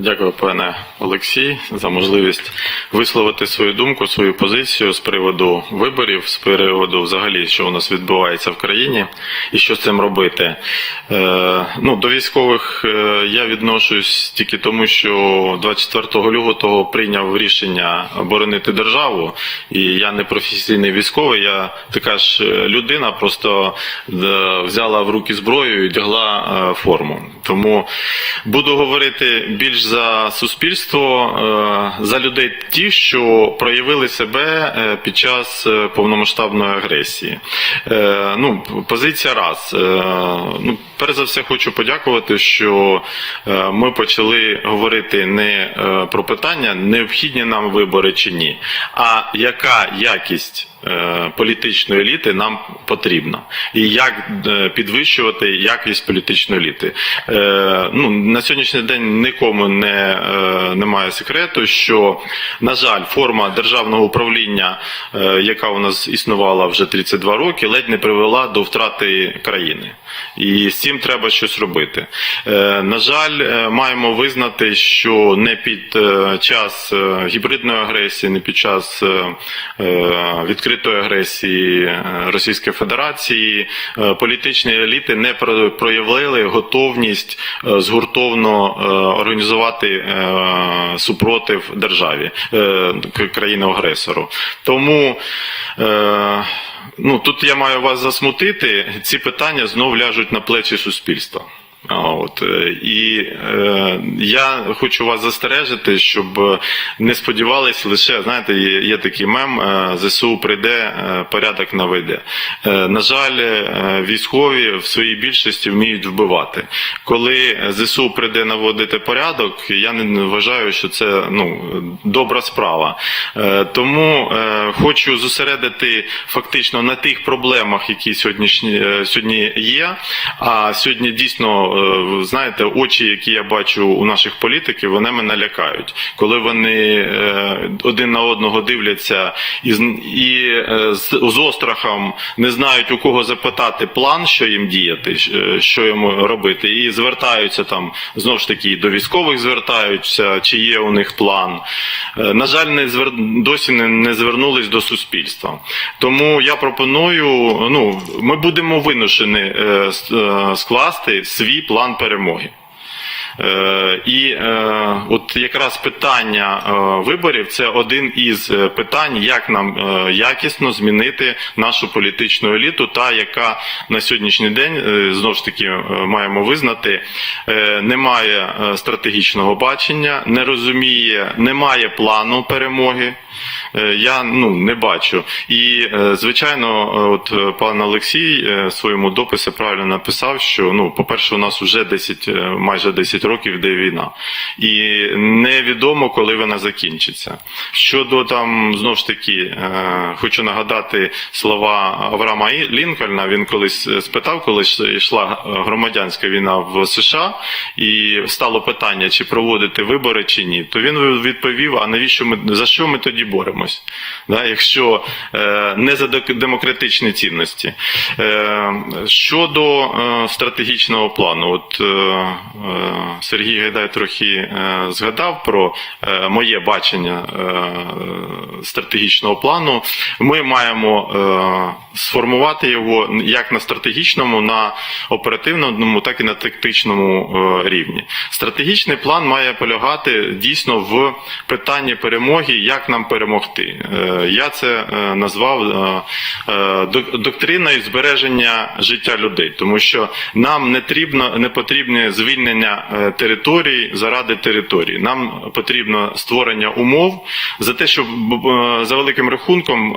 Дякую, пане Олексій, за можливість висловити свою думку, свою позицію з приводу виборів, з приводу взагалі, що у нас відбувається в країні і що з цим робити. Е, ну, до військових е, я відношусь тільки тому, що 24 лютого прийняв рішення боронити державу, і я не професійний військовий, я така ж людина, просто е, взяла в руки зброю і одягла е, форму. Тому буду говорити більш за суспільство, е, за людей ті, що проявили себе е, під час е, повномасштабної агресії. Ну, позиція раз. Ну, перш за все, хочу подякувати, що ми почали говорити не про питання, необхідні нам вибори чи ні, а яка якість політичної еліти нам потрібна, і як е, підвищувати якість політичної еліти. Е, Ну на сьогоднішній день нікому не е, немає секрету, що на жаль, форма державного управління, е, яка у нас існувала вже 32 роки, ледь не привела до втрати країни, і з цим треба щось робити. Е, На жаль, е, маємо визнати, що не під е, час е, гібридної агресії, не під час е, е, відкритої агресії е, Російської Федерації е, політичні еліти не про- проявили готовність е, згуртовно організувати супротив державі е, країни-агресору. Тому ну, тут я маю вас засмутити, ці питання знов ляжуть на плечі суспільства. От е, і е, я хочу вас застережити, щоб не сподівались лише знаєте, є, є такий мем е, ЗСУ прийде, е, порядок наведе. Е, на жаль, е, військові в своїй більшості вміють вбивати. Коли ЗСУ прийде наводити порядок, я не вважаю, що це ну добра справа. Е, тому е, хочу зосередити фактично на тих проблемах, які сьогоднішні е, сьогодні є. А сьогодні дійсно знаєте, очі, які я бачу у наших політиків, вони мене лякають, коли вони е, один на одного дивляться і, і е, з, острахом не знають у кого запитати план, що їм діяти, е, що йому робити, і звертаються там знову ж таки до військових звертаються, чи є у них план. Е, На жаль, не звер... досі не, не звернулись до суспільства. Тому я пропоную, ну ми будемо винушені е, е, скласти свій план перемоги. Е, І е, от якраз питання е, виборів це один із питань, як нам якісно змінити нашу політичну еліту, та яка на сьогоднішній день знову ж таки маємо визнати, не має стратегічного бачення, не розуміє, не має плану перемоги. Я ну не бачу. І звичайно, от пан Олексій в своєму дописі правильно написав, що ну, по-перше, у нас вже 10, е, майже 10 років йде війна, і невідомо, коли вона закінчиться. Щодо там знову ж таки, е, хочу нагадати слова Авраама Лінкольна. Він колись е, спитав, коли йшла е, громадянська війна в США, і стало питання, чи проводити вибори чи ні. То він відповів: а навіщо ми за що ми тоді боремось? Да, якщо не за демократичні цінності. Щодо стратегічного плану, от Сергій Гайдай трохи е, згадав про е, моє бачення е, стратегічного плану. Ми маємо сформувати його як на стратегічному, на оперативному, так і на тактичному е, рівні. Стратегічний план має полягати дійсно в питанні перемоги, як нам перемогти. Е, Я це е, назвав доктриною збереження життя людей, тому що нам не потрібно не потрібне звільнення територій заради території. Нам потрібно створення умов за те, щоб за великим рахунком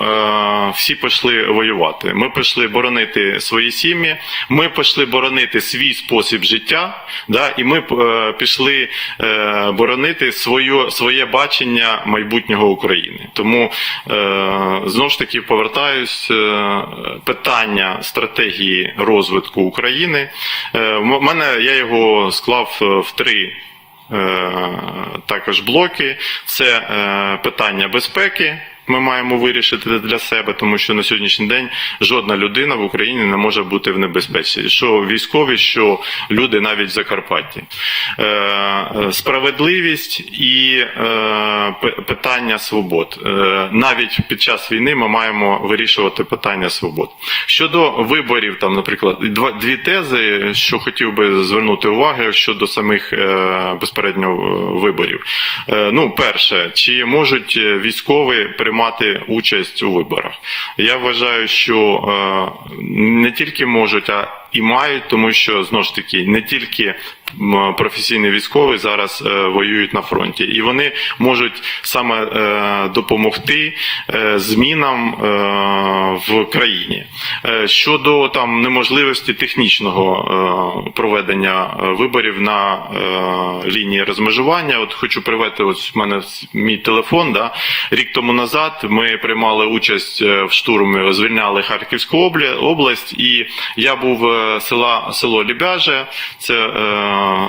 всі пішли воювати. Ми пішли боронити свої сім'ї, ми пішли боронити свій спосіб життя, да, і ми е, пішли е, боронити своє, своє бачення майбутнього України. Тому е, знову ж таки повертаюсь е, питання стратегії розвитку України. Е, в мене я його склав е, в три. е, Також блоки це е, питання безпеки, Ми маємо вирішити для себе, тому що на сьогоднішній день жодна людина в Україні не може бути в небезпеці. Що військові, що люди навіть в Закарпатті. Е, е, Справедливість і е, питання свобод. Е, Навіть під час війни ми маємо вирішувати питання свобод. Щодо виборів, там, наприклад, два дві тези, що хотів би звернути увагу щодо самих е, безпередньо е, виборів. Е, Ну, перше, чи можуть е, військові приймати участь у виборах? Я вважаю, що е, не тільки можуть, а і мають, тому що знову ж таки не тільки м, професійні військові зараз е, воюють на фронті, і вони можуть саме е, допомогти е, змінам в країні. Щодо там неможливості технічного проведення виборів на лінії розмежування, от хочу привести ось в мене мій телефон. Да, рік тому назад ми приймали участь в штурмі, звільняли Харківську область, і я був села село Лібяже. Це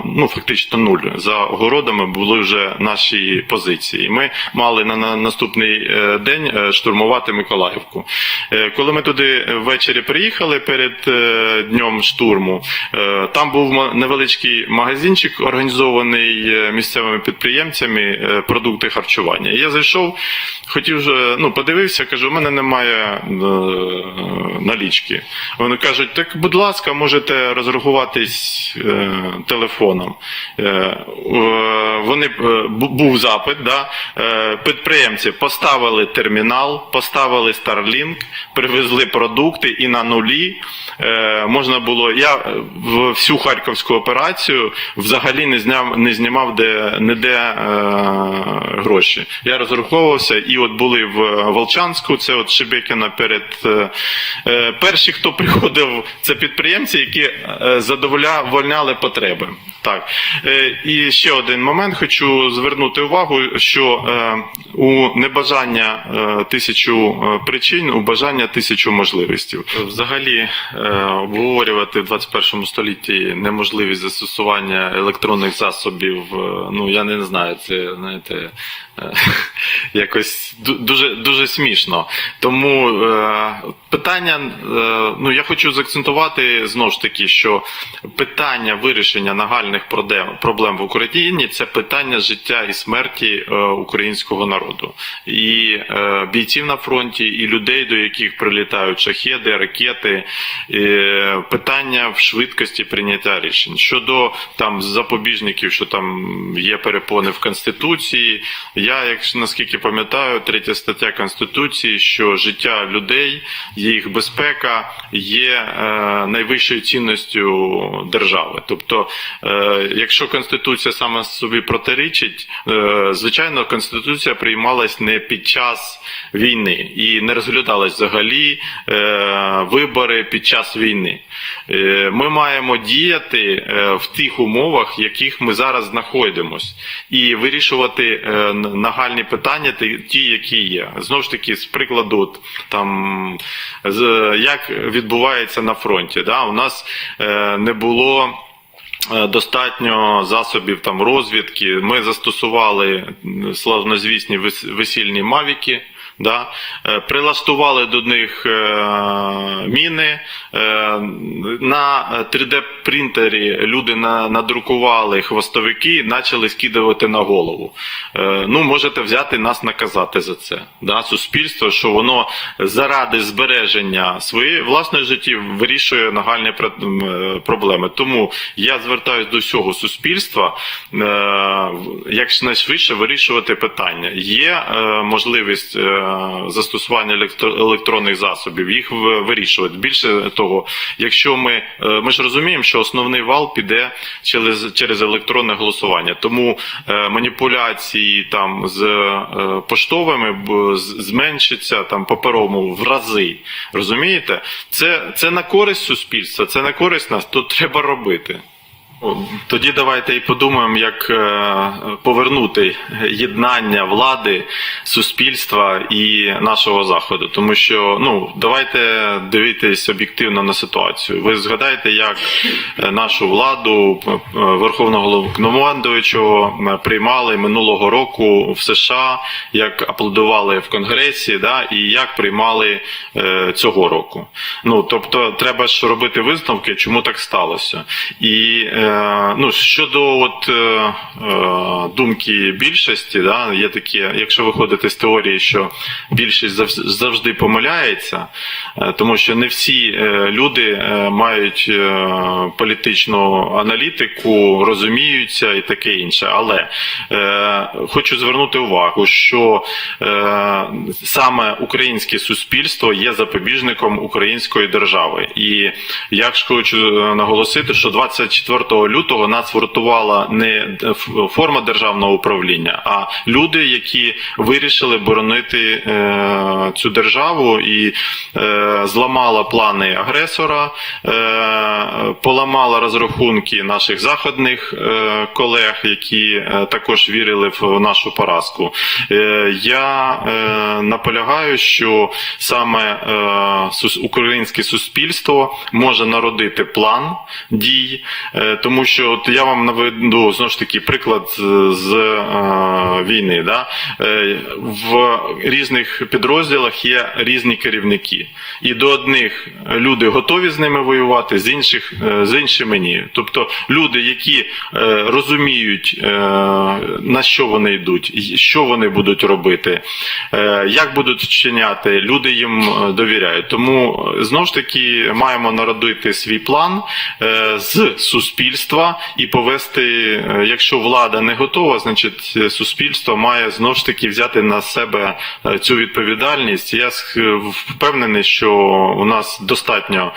ну фактично нуль. За огородами були вже наші позиції. Ми мали на, на наступний е, день е, штурмувати Миколаївку. Е, Коли ми туди ввечері приїхали перед днем штурму, там був невеличкий магазинчик, організований місцевими підприємцями продукти харчування. Я зайшов, хотів ну подивився, кажу, у мене немає налічки. Вони кажуть, так, будь ласка, можете розрахуватись телефоном. Е, вони е, був запит, да, е, підприємці поставили термінал, поставили Starlink, привезли продукти і на нулі можна було. Я всю харківську операцію взагалі не зняв, не знімав де ніде е, гроші. Я розраховувався, і от були в Волчанську, це от Шебекіна перед перші, хто приходив, це підприємці, які задовольняли потреби. Так Е, і ще один момент хочу звернути увагу, що е, у небажання е, тисячу причин, у бажання тисячу можливостей. Взагалі обговорювати в 21 столітті неможливість застосування електронних засобів. Ну я не знаю, це знаєте. Якось дуже дуже смішно. Тому питання, ну я хочу заакцентувати знову ж таки, що питання вирішення нагальних проблем, в Україні це питання життя і смерті е, українського народу, і е, бійців на фронті, і людей, до яких прилітають шахеди, ракети, питання в швидкості прийняття рішень щодо там запобіжників, що там є перепони в конституції. Я, як наскільки пам'ятаю, третя стаття конституції, що життя людей, їх безпека є е, найвищою цінністю держави. Тобто, якщо конституція саме собі протирічить, е, звичайно, конституція приймалась не під час війни і не розглядалась взагалі е, вибори під час війни. Е, Ми маємо діяти е, в тих умовах, в яких ми зараз знаходимось, і вирішувати е, нагальні питання, ті- які є. Знову ж таки, з прикладу, там як відбувається на фронті. Да? У нас е, не було. Е, Достатньо засобів там розвідки. Ми застосували славнозвісні вес- весільні мавіки. Да? Е, Прилаштували до них е, міни. Е, На 3D-принтері люди на- надрукували хвостовики і почали скидувати на голову. Ну, можете взяти нас наказати за це. Да? Суспільство, що воно заради збереження своєї власної житті вирішує нагальні проблеми. Тому я звертаюся до всього суспільства якнайшвидше вирішувати питання. Є можливість застосування електро- електронних засобів, їх вирішувати. Більше того, якщо ми, е, ми ж розуміємо, що основний вал піде через, через електронне голосування, тому е, маніпуляції там з е, поштовими зменшиться там паперовому в рази. Розумієте? Це, це на користь суспільства, це на користь нас, то треба робити. Тоді давайте і подумаємо, як е, повернути єднання влади, суспільства і нашого заходу. Тому що ну давайте дивитись об'єктивно на ситуацію. Ви згадаєте, як е, нашу владу е, верховного головнокомандуючого приймали минулого року в США, як аплодували в Конгресі, да, і як приймали цього року. Ну тобто, треба ж робити висновки, чому так сталося. І ну щодо от е, е, думки більшості, да, є такі, якщо виходити з теорії, що більшість завжди помиляється, е, тому що не всі е, люди е, мають е, політичну аналітику, розуміються і таке інше. Але е, хочу звернути увагу, що е, саме українське суспільство є запобіжником української держави. І я ж хочу е, наголосити, що 24 лютого нас врятувала не форма державного управління, а люди, які вирішили боронити е, цю державу і е, зламала плани агресора, е, поламала розрахунки наших заходних е, колег, які е, також вірили в нашу поразку. Е, я е, наполягаю, що саме е, українське суспільство може народити план дій, е, тому що от я вам наведу знову ж таки приклад з, е, війни. Да? Е, в різних підрозділах є різні керівники, і до одних люди готові з ними воювати, з інших е, з іншими ні. Тобто люди, які е, розуміють, е, на що вони йдуть, що вони будуть робити, е, як будуть вчиняти, люди їм е, довіряють. Тому е, знову ж таки маємо народити свій план е, з суспільства і повести, е, якщо влада не готова, значить е, суспільство має знову ж таки взяти на себе е, цю відповідальність. Я впевнений, що у нас достатньо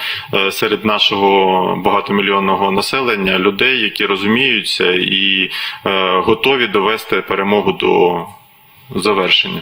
серед нашого багатомільйонного населення людей, які розуміються і готові довести перемогу до завершення.